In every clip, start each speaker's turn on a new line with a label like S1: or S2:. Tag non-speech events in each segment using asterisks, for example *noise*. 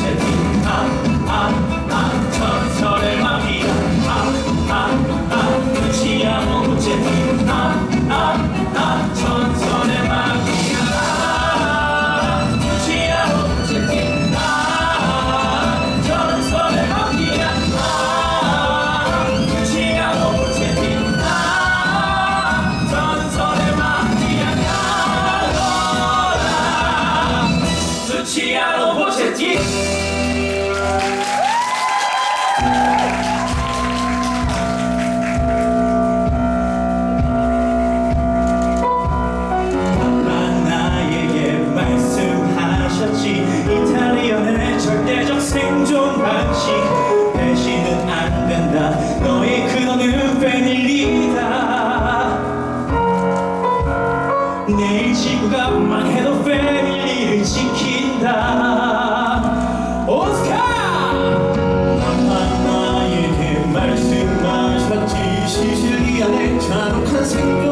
S1: Checking up, up. 지 시실리 안에 잔혹한 생존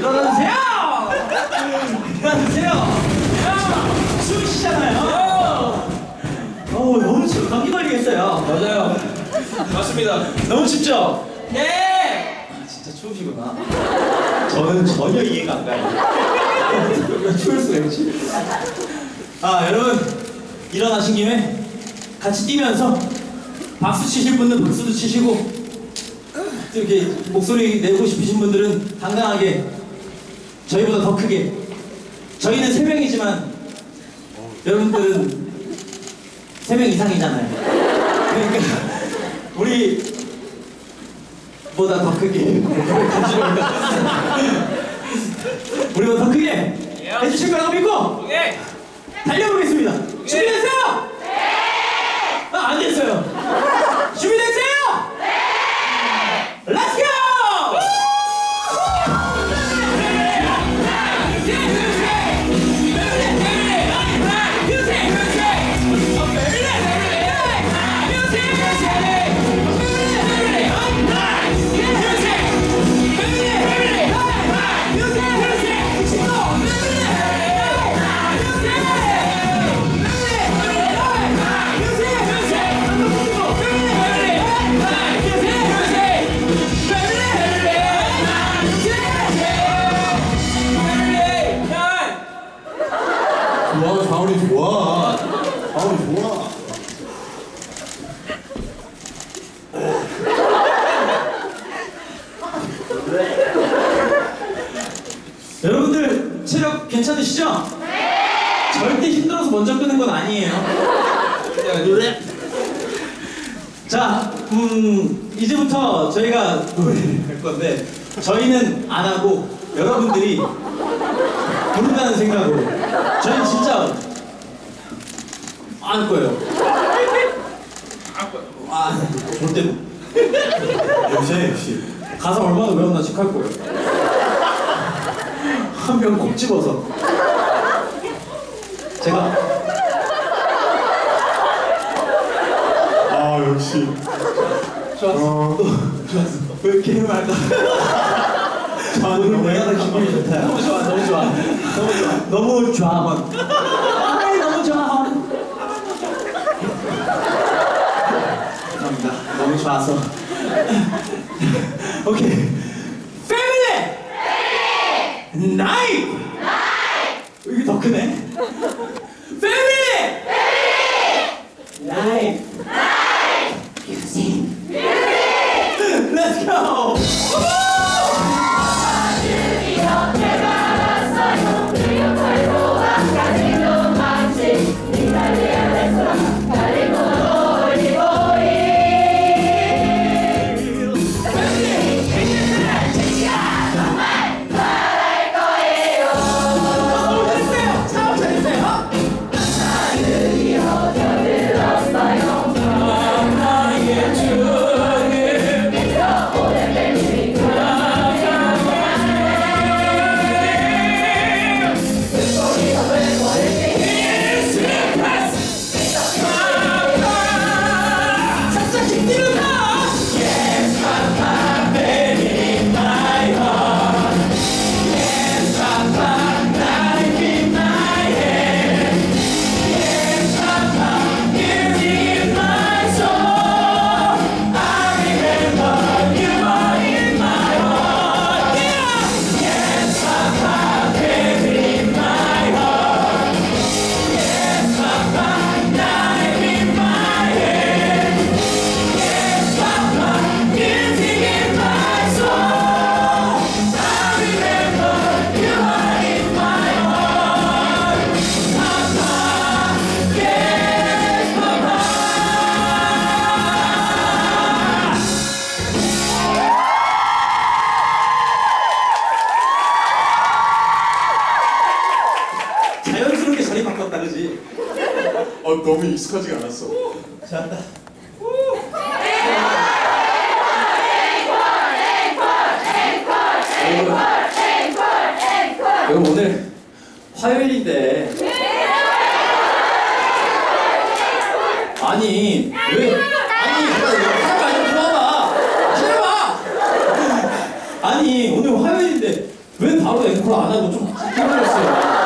S1: 일어나주세요! 일어나주세요! 추우시잖아요? 어우, 너무 추워. 감기 걸리겠어요.
S2: 맞아요. 맞습니다.
S1: 너무 춥죠?
S2: 네.
S1: 아, 진짜 추우시구나. 저는 전혀 이해가 안 가요. 왜 추울 수가 있지? 아, 여러분, 일어나신 김에 같이 뛰면서 박수 치실 분은 박수도 치시고, 또 이렇게 목소리 내고 싶으신 분들은 당당하게 저희보다 더 크게 저희는 세 명이지만 여러분들은 세명 이상이잖아요. 그러니까 우리 보다 더 크게 *laughs* 우리보다 더 크게 해주실 거라고 믿고. 달려보겠습니다. 준비됐어요? 네. 아, 안 됐어요. 먼저 끄는 건 아니에요. 노래. 자, 음 이제부터 저희가 노래를 할 건데 저희는 안 하고 여러분들이 부른다는 생각으로 저희 진짜 안 할 거예요. 아, 절대 못. 역시 역시 가사 얼마나 외웠나 체크할 거예요. 한 명 콕 집어서 제가? 아 역시. 좋았어. 좋았어. 왜 이렇게 힘을 할까 오늘 내가 더 기분이 좋다 너무 좋아 너무 좋아. 너무 좋아. 너무 좋아 헌 아이 너무 좋아 헌 감사합니다. 너무 좋아서. 오케이. 패밀리 나이 크네? 패밀리 *laughs*
S3: 익숙하지가 않았어.
S1: 자, 여러분 오늘 화요일인데. 아니 왜? 아니 아니고 들어봐. 들어봐. 아니 오늘 화요일인데 왜 바로 앵콜 안 하고 좀 기다렸어요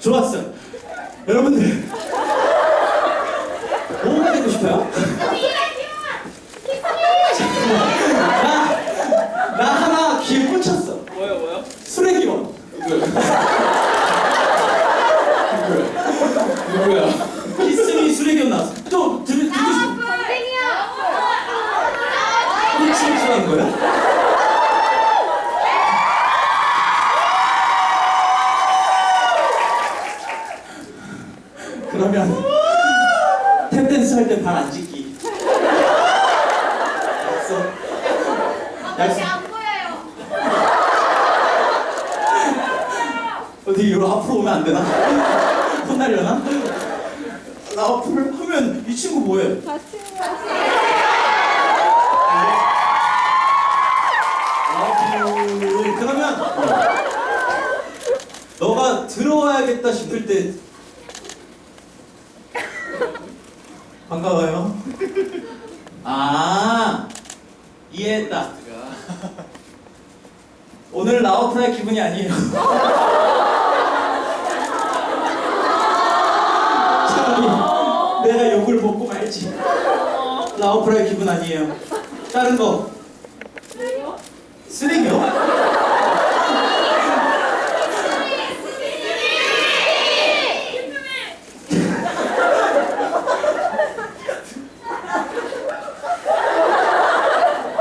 S1: 좋았어 여러분들 뭐가 되고 싶어요? 나, 나 하나 귀에 꽂혔어
S2: 뭐요 뭐요?
S1: 수레기원
S2: 누구야?
S1: 키스미 수레기원 나왔어 좀 들, 듣고 싶어 혹시 좋아하는 거야? 그러면 탭댄스 할 때 발 안 찢기 약속 약속 어디 이거 앞으로 오면 안 되나? 혼나려나? 나 앞으로 하면 이 친구 뭐해? 앞으로 그러면 너가 들어와야겠다 싶을 때 반가워요. 아 이해했다. 오늘 라오프라의 기분이 아니에요. 내가 욕을 먹고 말지. 라오프라의 기분 아니에요. 다른 거. 쓰레기요?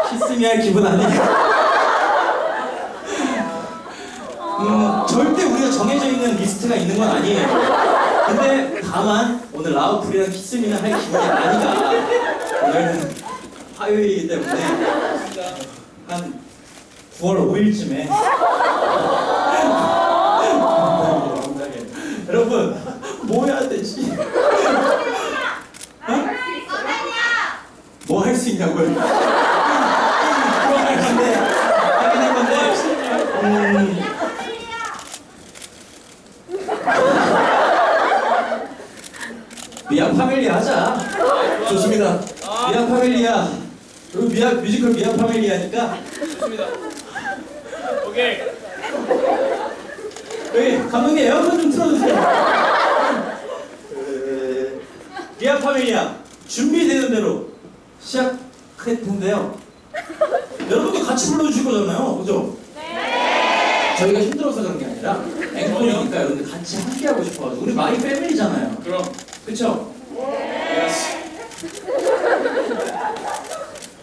S1: 키스미 할 기분 아니에요. 음, 절대 우리가 정해져 있는 리스트가 있는 건 아니에요. 근데 다만 오늘 라우프리랑 키스미는 할 기분이 아니다. 오늘은 화요일이기 때문에 한 9월 5일쯤에 *laughs* 여러분 뭐 해야 되지? 뭐 할 수 있냐고요? 그거 할 건데 하긴 할 건데 음, 미아 파밀리아 하자. 좋습니다. 미아 파밀리아. 그리고 미아 뮤지컬 미아 파밀리아니까
S2: 좋습니다. 오케이.
S1: 여기 감독님 에어컨 좀 틀어주세요. 그, 미아 파밀리아 준비되는 대로 시작할 텐데요. 여러분도 같이 불러주실 거잖아요, 그죠? 네. 저희가 힘들어서 그런 게 아니라 앵콜이니까 여러분들 같이 함께 하고 싶어가지고 우리 마이 패밀리잖아요,
S2: 그럼
S1: 그쵸?
S2: 예스.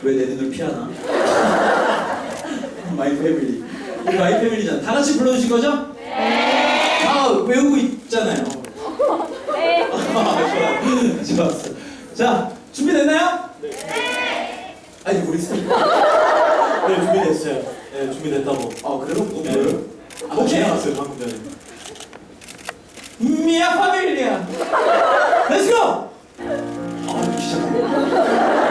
S1: 왜 내 눈을 피하나? *laughs* 마이 패밀리. 우리 마이 패밀리잖아. 다 같이 불러주실 거죠? 네. 다 외우고 있잖아요. 네. *laughs* 좋아. 좋았어. 자, 준비됐나요? 네. 아니, 우리 스님.
S4: 네 준비됐어요. 네 준비됐다고.
S1: 아, 그래요? 뭐,
S4: 네.
S1: 뭐예요?
S4: 아,
S1: 오케이.
S4: 지나갔어요 방금 전에.
S1: 미아 파밀리아. 렛츠고! 아, 시작한다.